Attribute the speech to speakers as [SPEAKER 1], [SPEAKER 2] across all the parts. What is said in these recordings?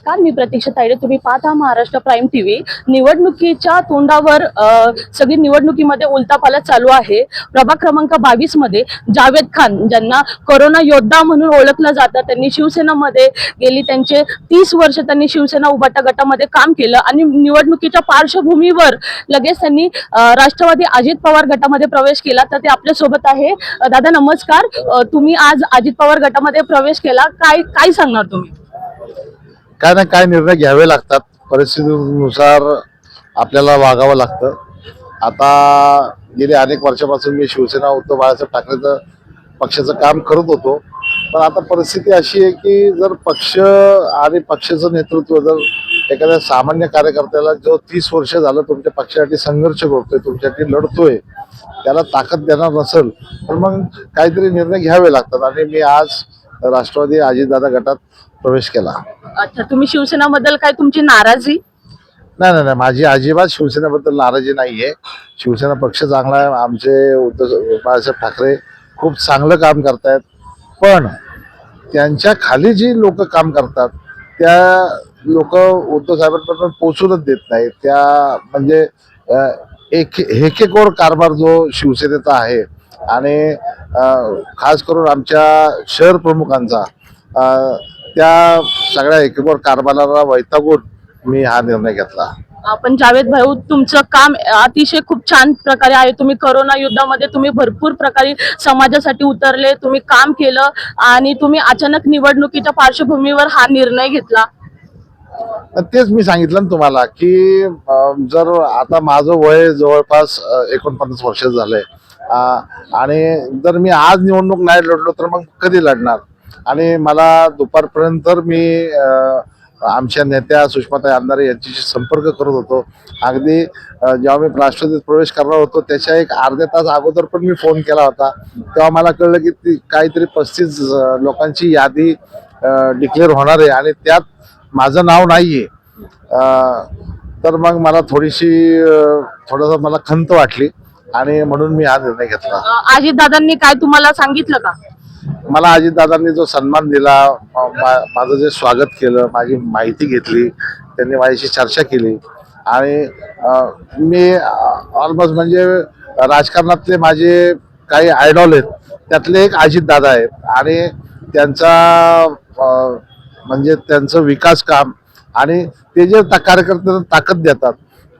[SPEAKER 1] नमस्कार मी प्रतीक्षा तायडे. तुम्ही पाहता महाराष्ट्र प्राईम टीव्ही निवडणुकीच्या तोंडावर सगळी निवडणुकीमध्ये उलटापालट चालू आहे. प्रभाग क्रमांक बावीसमध्ये जावेद खान ज्यांना कोरोना योद्धा म्हणून ओळखलं जातं त्यांनी शिवसेनामध्ये गेली त्यांचे तीस वर्ष त्यांनी शिवसेना उबाटा गटामध्ये काम केलं आणि निवडणुकीच्या पार्श्वभूमीवर लगेच त्यांनी राष्ट्रवादी अजित पवार गटामध्ये प्रवेश केला. तर ते आपल्यासोबत आहे. दादा नमस्कार. तुम्ही आज अजित पवार गटामध्ये प्रवेश केला. काय काय सांगणार तुम्ही?
[SPEAKER 2] काय ना काय निर्णय घ्यावे लागतात. परिस्थितीनुसार आपल्याला वागावं लागतं. आता गेले अनेक वर्षापासून मी शिवसेना उद्धव बाळासाहेब ठाकरेचं पक्षाचं काम करत होतो. पण आता परिस्थिती अशी आहे की जर पक्ष आणि पक्षाचं नेतृत्व जर एखाद्या सामान्य कार्यकर्त्याला जो तीस वर्ष झालं तुमच्या पक्षासाठी संघर्ष करतोय तुमच्यासाठी लढतोय त्याला ताकद देणार नसेल तर मग काहीतरी निर्णय घ्यावे लागतात. आणि मी आज राष्ट्रवादी अजितदादा गटात प्रवेश केला.
[SPEAKER 1] अच्छा तुम्ही शिवसेनाबद्दल काय तुमची नाराजी?
[SPEAKER 2] नाही नाही नाही माझी अजिबात शिवसेनेबद्दल नाराजी नाहीये. शिवसेना पक्ष चांगला आहे. आमचे उद्धव बाळासाहेब ठाकरे खूप चांगलं काम करतायत. पण त्यांच्या खाली जी लोक काम करतात त्या लोक उद्धव साहेबांपर्यंत पोचूनच देत नाहीत. त्या म्हणजे एक हेकेकोर कारभार जो शिवसेनेचा आहे आणि खास करून आमच्या शहर प्रमुखांचा त्या सगळ्या हेकेकोर कारभाराला वैतागून मी हा निर्णय घेतला.
[SPEAKER 1] आपण जावेद भाऊ तुमचं काम अतिशय खूप छान प्रकारे आहे. तुम्ही करोना युद्धामध्ये तुम्ही भरपूर प्रकारे समाजासाठी उतरले तुम्ही काम केलं आणि तुम्ही अचानक निवडणुकीच्या पार्श्वभूमीवर हा निर्णय घेतला.
[SPEAKER 2] तेच मी सांगितलं ना तुम्हाला की जर आता माझं वय जवळपास एकोणपन्नास वर्ष झालंय आणि जर मी आज निवडणूक नाही लढलो तर मग कधी लढणार? आणि मला दुपारपर्यंत तर मी आमच्या नेत्या सुषमाताई आमदार यांच्याशी संपर्क करत होतो. अगदी जेव्हा मी राष्ट्रवादीत प्रवेश करणार होतो त्याच्या एक अर्ध्या तास अगोदर पण मी फोन केला होता. तेव्हा मला कळलं की ती काहीतरी पस्तीस लोकांची यादी डिक्लेअर होणार आहे आणि त्यात माझं नाव नाही आहे तर मग मला थोडीशी थोडंसं मला खंत वाटली. आणि म्हणून मी हा निर्णय घेतला.
[SPEAKER 1] अजित दादांनी काय तुम्हाला सांगितलं का?
[SPEAKER 2] मला अजितदादांनी जो सन्मान दिला माझं जे स्वागत केलं माझी माहिती घेतली त्यांनी माझ्याशी चर्चा केली. आणि मी ऑलमोस्ट म्हणजे राजकारणातले माझे काही आयडॉल आहेत त्यातले एक अजितदादा आहेत. आणि त्यांचा म्हणजे त्यांचं विकास काम आणि ते जे कार्यकर्त्यांना ताकद देतात.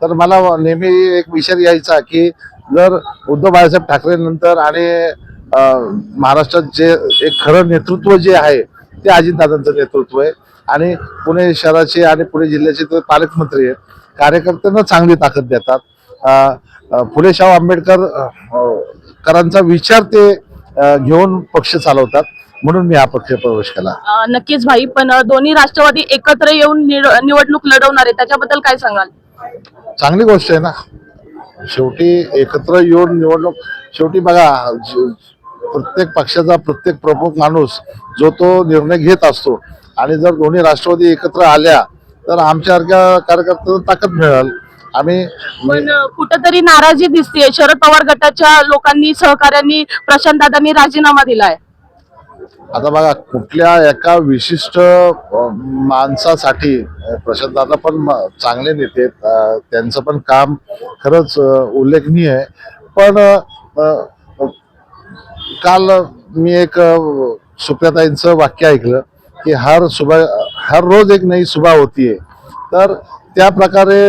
[SPEAKER 2] तर मला नेहमी एक विचार यायचा की जर उद्धव बाळासाहेब ठाकरे नंतर आणि महाराष्ट्रात जे एक खरं नेतृत्व जे आहे ते अजितदादांचं नेतृत्व आहे. आणि पुणे शहराचे आणि पुणे जिल्ह्याचे ते पालकमंत्री आहेत. कार्यकर्त्यांना चांगली ताकद देतात. अं, अं, फुले शाहू आंबेडकर अं, करांचा विचार ते घेऊन पक्ष चालवतात. म्हणून मी हा पक्ष प्रवेश केला.
[SPEAKER 1] नक्कीच भाई पण दोन्ही राष्ट्रवादी एकत्र येऊन निवडणूक लढवणार आहे. त्याच्याबद्दल काय सांगाल?
[SPEAKER 2] चांगली गोष्ट आहे ना. शेवटी एकत्र येऊन निवडणूक शेवटी बघा प्रत्येक पक्षाचा प्रत्येक प्रमुख माणूस जो तो निर्णय घेत असतो आणि जर दोन्ही राष्ट्रवादी एकत्र आल्या तर आमच्यासारख्या कार्यकर्त्यांना ताकद मिळेल. आम्ही
[SPEAKER 1] पण कुठेतरी कुठंतरी नाराजी दिसते शरद पवार गटाच्या लोकांनी सहकाऱ्यांनी प्रशांत दादांनी राजीनामा दिलाय.
[SPEAKER 2] आता बघा कुठल्या एका विशिष्ट माणसासाठी अ, प्रशांतदादा पण म- चांगले नेते त्यांचं पण काम खरंच उल्लेखनीय आहे. पण काल मी एक सुप्रियाताईंचं वाक्य ऐकलं की हर सुबह हर रोज एक नई सुबह होतीये तर त्या प्रकारे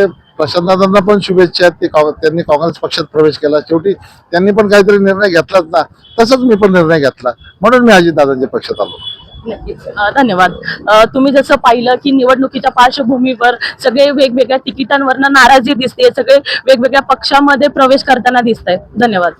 [SPEAKER 2] प्रशांतदादांना पण शुभेच्छा आहेत. ते त्यांनी काँग्रेस पक्षात प्रवेश केला. शेवटी त्यांनी पण काहीतरी निर्णय घेतलाच ना. तसंच मी पण निर्णय घेतला. म्हणून मी अजितदादांच्या पक्षात आलो.
[SPEAKER 1] धन्यवाद. तुम्ही जसं पाहिलं की निवडणुकीच्या पार्श्वभूमीवर सगळे वेगवेगळ्या तिकिटांवरनं नाराजी दिसते. सगळे वेगवेगळ्या पक्षामध्ये प्रवेश करताना दिसत धन्यवाद.